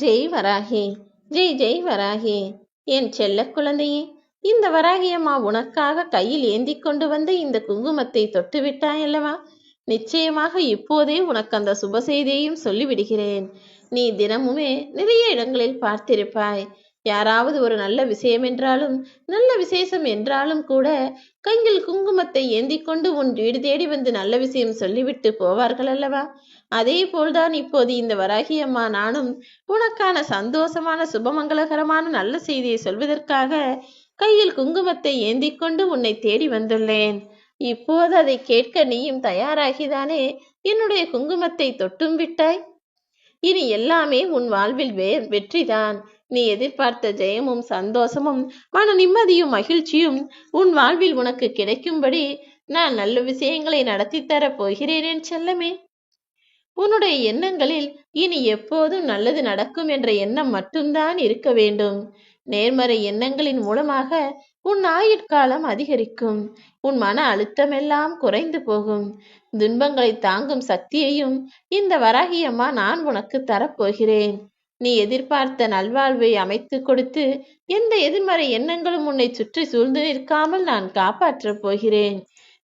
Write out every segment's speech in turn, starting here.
ஜெய் வராகி ஜெய் ஜெய் வராகி. என் செல்ல குழந்தையே இந்த வராகியம்மா உனக்காக கையில் ஏந்தி கொண்டு வந்து இந்த குங்குமத்தை தொட்டு விட்டாயல்லவா நிச்சயமாக இப்போதே உனக்கு அந்த சுப செய்தியையும் சொல்லிவிடுகிறேன். நீ தினமுமே நிறைய இடங்களில் பார்த்திருப்பாய். யாராவது ஒரு நல்ல விஷயம் என்றாலும் நல்ல விசேஷம் என்றாலும் கூட கையில் குங்குமத்தை ஏந்தி கொண்டு உன் வீடு தேடி வந்து நல்ல விஷயம் சொல்லிவிட்டு போவார்கள் அல்லவா? அதே போல்தான் இப்போது இந்த வராகியம்மா நானும் உனக்கான சந்தோஷமான சுபமங்களகரமான நல்ல செய்தியை சொல்வதற்காக கையில் குங்குமத்தை ஏந்தி கொண்டு உன்னை தேடி வந்துள்ளேன். இப்போது அதை கேட்க நீயும் தயாராகிதானே? என்னுடைய குங்குமத்தை தொட்டும் விட்டாய்? இனி எல்லாமே உன் வாழ்வில் வே வெற்றிதான். நீ எதிர்பார்த்த ஜெயமும் சந்தோஷமும் மன நிம்மதியும் மகிழ்ச்சியும் உன் வாழ்வில் உனக்கு கிடைக்கும்படி நான் நல்ல விஷயங்களை நடத்தி தரப் போகிறேன் செல்லமே. உன்னுடைய எண்ணங்களில் இனி எப்போதும் நல்லது நடக்கும் என்ற எண்ணம் மட்டும்தான் இருக்க வேண்டும். நேர்மறை எண்ணங்களின் மூலமாக உன் ஆயுட்காலம் அதிகரிக்கும். உன் மன அழுத்தமெல்லாம் குறைந்து போகும். துன்பங்களை தாங்கும் சக்தியையும் இந்த வராகியம்மா நான் உனக்கு தரப்போகிறேன். நீ எதிர்பார்த்த நல்வாழ்வை அமைத்து கொடுத்து எந்த எதிர்மறை எண்ணங்களும் உன்னை சுற்றி சூழ்ந்து நிற்காமல் நான் காப்பாற்றப் போகிறேன்.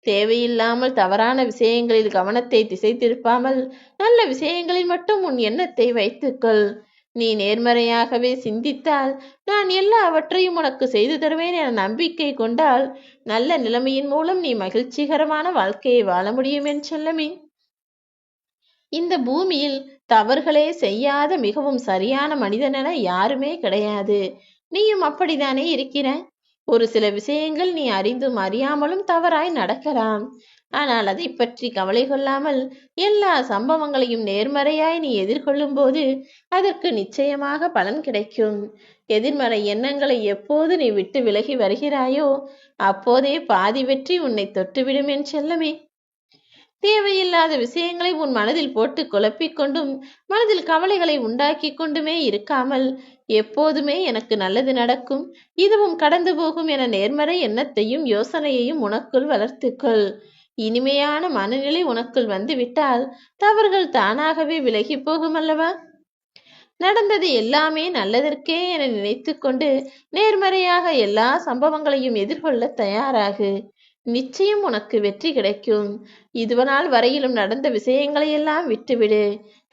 தேவையில்லாமல் தவறான விஷயங்களில் கவனத்தை திசை திருப்பாமல் நல்ல விஷயங்களில் மட்டும் உன் எண்ணத்தை வைத்துக்கொள். நீ நேர்மறையாகவே சிந்தித்தால் நான் எல்லாவற்றையும் உனக்கு செய்து தருவேன் என நம்பிக்கை கொண்டால் நல்ல நிலைமையின் மூலம் நீ மகிழ்ச்சிகரமான வாழ்க்கையை வாழ முடியும் என் செல்லமே. இந்த பூமியில் தவறுகளே செய்யாத மிகவும் சரியான மனிதன் என யாருமே கிடையாது. நீயும் அப்படித்தானே இருக்கிற? ஒரு சில விஷயங்கள் நீ அறிந்தும் அறியாமலும் தவறாய் நடக்கலாம். ஆனால் அதை பற்றி கவலை கொள்ளாமல் எல்லா சம்பவங்களையும் நேர்மறையாய் நீ எதிர்கொள்ளும் போது அதற்கு நிச்சயமாக பலன் கிடைக்கும். எதிர்மறை எண்ணங்களை எப்போது நீ விட்டு விலகி வருகிறாயோ அப்போதே பாதி வெற்றி உன்னை தொட்டுவிடும் என் செல்லமே. தேவையில்லாத விஷயங்களை உன் மனதில் போட்டு குழப்பிக் கொண்டும் மனதில் கவலைகளை உண்டாக்கி கொண்டுமே இருக்காமல் எப்போதுமே எனக்கு நல்லது நடக்கும். இதுவும் கடந்து போகும் என நேர்மறை எண்ணத்தையும் யோசனையையும் உனக்குள் வளர்த்துக்கொள். இனிமையான மனநிலை உனக்குள் வந்துவிட்டால் தவறுகள் தானாகவே விலகி போகும் அல்லவா? நடந்தது எல்லாமே நல்லதற்கே என நினைத்து கொண்டு நேர்மறையாக எல்லா சம்பவங்களையும் எதிர்கொள்ள தயாராகு. நிச்சயம் உனக்கு வெற்றி கிடைக்கும். இதுவனால் வரையிலும் நடந்த விஷயங்களையெல்லாம் விட்டுவிடு.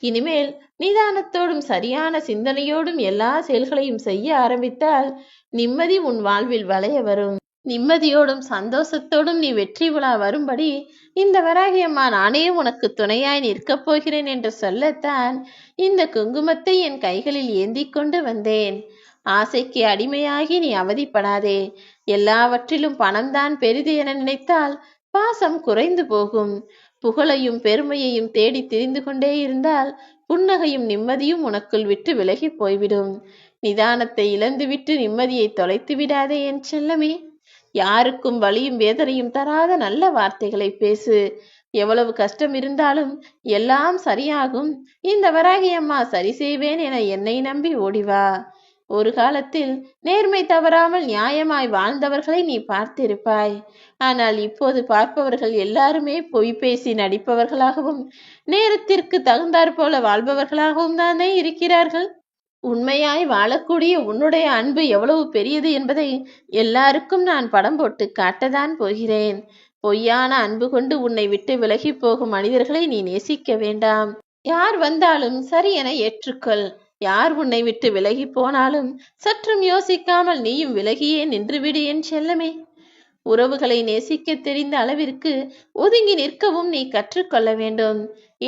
இனிமேல் நிதானத்தோடும் சரியான சிந்தனையோடும் எல்லா செயல்களையும் செய்ய ஆரம்பித்தால் நிம்மதி உன் வாழ்வில் வளைய வரும். நிம்மதியோடும் சந்தோஷத்தோடும் நீ வெற்றி விழா வரும்படி இந்த வராகியம்மா நானே உனக்கு துணையாய் நிற்கப் போகிறேன் என்று சொல்லத்தான் இந்த குங்குமத்தை என் கைகளில் ஏந்தி கொண்டு வந்தேன். ஆசைக்கு அடிமையாகி நீ அவதிப்படாதே. எல்லாவற்றிலும் பணம்தான் பெரிது என நினைத்தால் பாசம் குறைந்து போகும். புகழையும் பெருமையையும் தேடி திரிந்து கொண்டே இருந்தால் புன்னகையும் நிம்மதியும் உனக்குள் விட்டு விலகி போய்விடும். நிதானத்தை இழந்துவிட்டு நிம்மதியை தொலைத்து விடாதே என் செல்லமே. யாருக்கும் வலியும் வேதனையும் தராத நல்ல வார்த்தைகளை பேசு. எவ்வளவு கஷ்டம் இருந்தாலும் எல்லாம் சரியாகும். இந்த வராகி அம்மா சரி செய்வேன் என என்னை நம்பி ஓடிவா ஒரு காலத்தில் நேர்மை தவறாமல் நியாயமாய் வாழ்ந்தவர்களை நீ பார்த்திருப்பாய். ஆனால் இப்போது பார்ப்பவர்கள் எல்லாருமே பொய் பேசி நடிப்பவர்களாகவும் நேரத்திற்கு தகுந்தாற் போல வாழ்பவர்களாகவும் தானே இருக்கிறார்கள்? உண்மையாய் வாழக்கூடிய உன்னுடைய அன்பு எவ்வளவு பெரியது என்பதை எல்லாருக்கும் நான் படம் போட்டு காட்டதான் போகிறேன். பொய்யான அன்பு கொண்டு உன்னை விட்டு விலகி போகும் மனிதர்களை நீ நேசிக்க வேண்டாம். யார் வந்தாலும் சரி என ஏற்றுக்கொள். யார் உன்னை விட்டு விலகி போனாலும் சற்றும் யோசிக்காமல் நீயும் விலகியே நின்றுவிடு என் செல்லமே. உறவுகளை நேசிக்க தெரிந்த அளவிற்கு ஒதுங்கி நிற்கவும் நீ கற்றுக்கொள்ள வேண்டும்.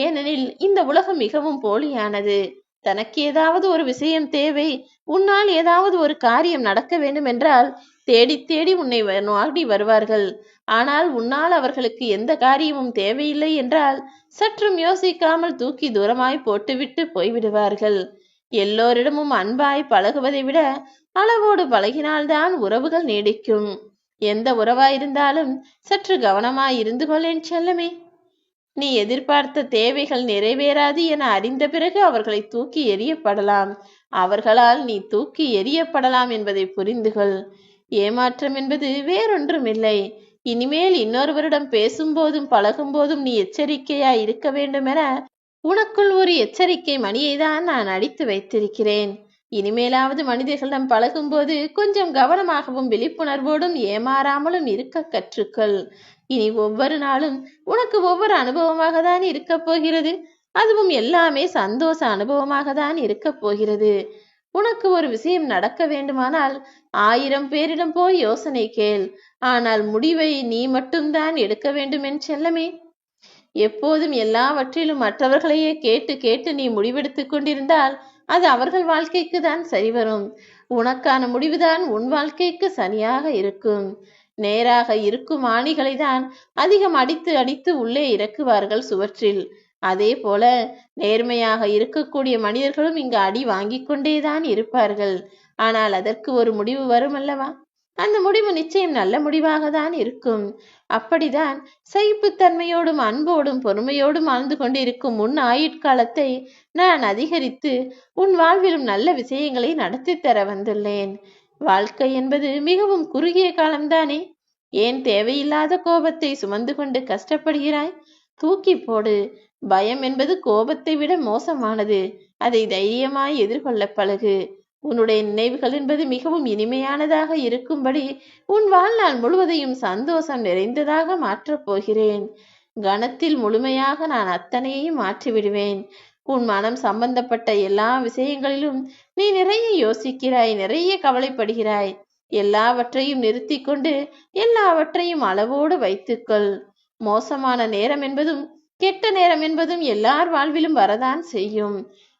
ஏனெனில் இந்த உலகம் மிகவும் போலியானது. தனக்கு ஏதாவது ஒரு விஷயம் தேவை உன்னால் ஏதாவது ஒரு காரியம் நடக்க வேண்டும் என்றால் தேடி தேடி உன்னை நாடி வருவார்கள். ஆனால் உன்னால் அவர்களுக்கு எந்த காரியமும் தேவையில்லை என்றால் சற்றும் யோசிக்காமல் தூக்கி தூரமாய் போட்டுவிட்டு போய்விடுவார்கள். எல்லோரிடமும் அன்பாய் பழகுவதை விட அளவோடு பழகினால்தான் உறவுகள் நீடிக்கும். எந்த உறவாயிருந்தாலும் சற்று கவனமாய் இருந்து கொள்ளேன் செல்லமே. நீ எதிர்பார்த்த தேவைகள் நிறைவேறாது என அறிந்த பிறகு அவர்களை தூக்கி எறியப்படலாம். அவர்களால் நீ தூக்கி எறியப்படலாம் என்பதை புரிந்துகொள் ஏமாற்றம் என்பது வேறொன்றுமில்லை. இனிமேல் இன்னொருவரிடம் பேசும்போதும் பழகும்போதும் நீ எச்சரிக்கையாய் இருக்க வேண்டும் என உனக்குள் ஒரு எச்சரிக்கை மணியை தான் நான் அடித்து வைத்திருக்கிறேன். இனிமேலாவது மனிதர்களிடம் பழகும்போது கொஞ்சம் கவனமாகவும் விழிப்புணர்வோடும் ஏமாறாமலும் இருக்க கற்றுக்கொள். இனி ஒவ்வொரு நாளும் உனக்கு ஒவ்வொரு அனுபவமாக தான் இருக்க போகிறது. அதுவும் எல்லாமே சந்தோஷ அனுபவமாக தான் இருக்க போகிறது. உனக்கு ஒரு விஷயம் நடக்க வேண்டுமானால் ஆயிரம் பேரிடம் போய் யோசனை கேள். ஆனால் முடிவை நீ மட்டும்தான் எடுக்க வேண்டும் என் செல்லமே. எப்போதும் எல்லாவற்றிலும் மற்றவர்களையே கேட்டு கேட்டு நீ முடிவெடுத்துக் கொண்டிருந்தால் அது அவர்கள் வாழ்க்கைக்கு தான் சரி வரும். உனக்கான முடிவுதான் உன் வாழ்க்கைக்கு சரியாக இருக்கும். நேராக இருக்கும் ஆணிகளை தான் அதிகம் அடித்து அடித்து உள்ளே இறக்குவார்கள் சுவற்றில். அதே போல நேர்மையாக இருக்கக்கூடிய மனிதர்களும் இங்கு அடி வாங்கிக் கொண்டேதான் இருப்பார்கள். ஆனால் அதற்கு ஒரு முடிவு வரும் அல்லவா அந்த முடிவு நிச்சயம் நல்ல முடிவாக தான் இருக்கும். அப்படிதான் சகிப்புத்தன்மையோடும் அன்போடும் பொறுமையோடும் வாழ்ந்து கொண்டிருக்கும் உன் ஆயுட்காலத்தை நான் அதிகரித்து உன் வாழ்விலும் நல்ல விஷயங்களை நடத்தி தர வந்துள்ளேன். வாழ்க்கை என்பது மிகவும் குறுகிய காலம்தானே? ஏன் தேவையில்லாத கோபத்தை சுமந்து கொண்டு கஷ்டப்படுகிறாய்? தூக்கி போடு. பயம் என்பது கோபத்தை விட மோசமானது. அதை தைரியமாய் எதிர்கொள்ள பழகு. உன்னுடைய நினைவுகள் என்பது மிகவும் இனிமையானதாக இருக்கும்படி உன் வாழ்நாள் முழுவதையும் சந்தோஷம் நிறைந்ததாக மாற்றப் போகிறேன். கணத்தில் முழுமையாக நான் அத்தனையையும் மாற்றிவிடுவேன். உன் மனம் சம்பந்தப்பட்ட எல்லா விஷயங்களிலும் நீ நிறைய யோசிக்கிறாய் நிறைய கவலைப்படுகிறாய். எல்லாவற்றையும் நிறுத்தி கொண்டு எல்லாவற்றையும் அளவோடு வைத்துக்கொள். மோசமான நேரம் என்பதும் கெட்ட நேரம் என்பதும் எல்லார் வாழ்விலும் வரதான் செய்யும்.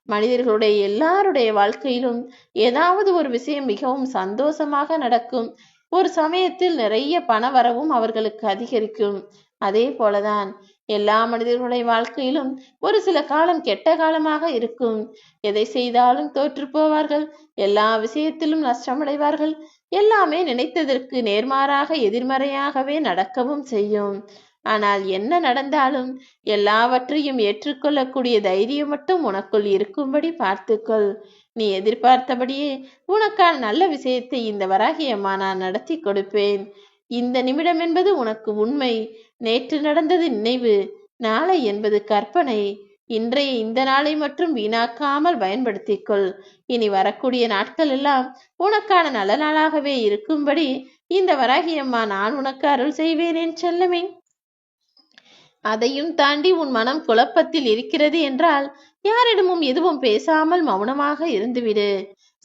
மனிதர்களுடைய எல்லாருடைய வாழ்க்கையிலும் ஏதாவது ஒரு விஷயம் மிகவும் சந்தோஷமாக நடக்கும். ஒரு சமயத்தில் நிறைய பண வரவும் அவர்களுக்கு அதிகரிக்கும். அதே போலதான் எல்லா மனிதர்களுடைய வாழ்க்கையிலும் ஒரு சில காலம் கெட்ட காலமாக இருக்கும். எதை செய்தாலும் தோற்று போவார்கள். எல்லா விஷயத்திலும் நஷ்டமடைவார்கள். எல்லாமே நினைத்ததற்கு நேர்மாறாக எதிர்மறையாகவே நடக்கவும் செய்யும். ஆனால் என்ன நடந்தாலும் எல்லாவற்றையும் ஏற்றுக்கொள்ளக்கூடிய தைரியம் மட்டும் உனக்குள் இருக்கும்படி பார்த்துக்கொள். நீ எதிர்பார்த்தபடியே உனக்கான நல்ல விஷயத்தை இந்த வராகியம்மா நான் நடத்தி கொடுப்பேன். இந்த நிமிடம் என்பது உனக்கு உண்மை. நேற்று நடந்தது நினைவு. நாளை என்பது கற்பனை. இன்றைய இந்த நாளை மட்டும் வீணாக்காமல் பயன்படுத்திக்கொள். இனி வரக்கூடிய நாட்கள் எல்லாம் உனக்கான நல்ல நாளாகவே இருக்கும்படி இந்த வராகியம்மா நான் உனக்கு அருள் செய்வேன் என் செல்லமே. அதையும் தாண்டி உன் மனம் குழப்பத்தில் இருக்கிறது என்றால் யாரிடமும் எதுவும் பேசாமல் மௌனமாக இருந்துவிடு.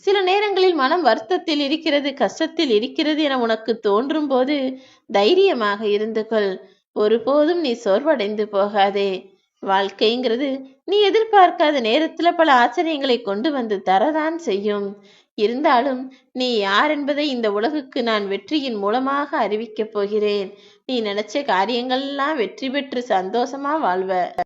சில நேரங்களில் மனம் வருத்தத்தில் இருக்கிறது கஷ்டத்தில் இருக்கிறது என உனக்கு தோன்றும் போது தைரியமாக இருந்து கொள். ஒருபோதும் நீ சோர்வடைந்து போகாதே. வாழ்க்கைங்கிறது நீ எதிர்பார்க்காத நேரத்துல பல ஆச்சரியங்களை கொண்டு வந்து தரதான் செய்யும். இருந்தாலும் நீ யார் என்பதை இந்த உலகுக்கு நான் வெற்றியின் மூலமாக அறிவிக்கப் போகிறேன். நீ நினைச்ச காரியங்கள்லாம் வெற்றி பெற்று சந்தோஷமா வாழ்வ.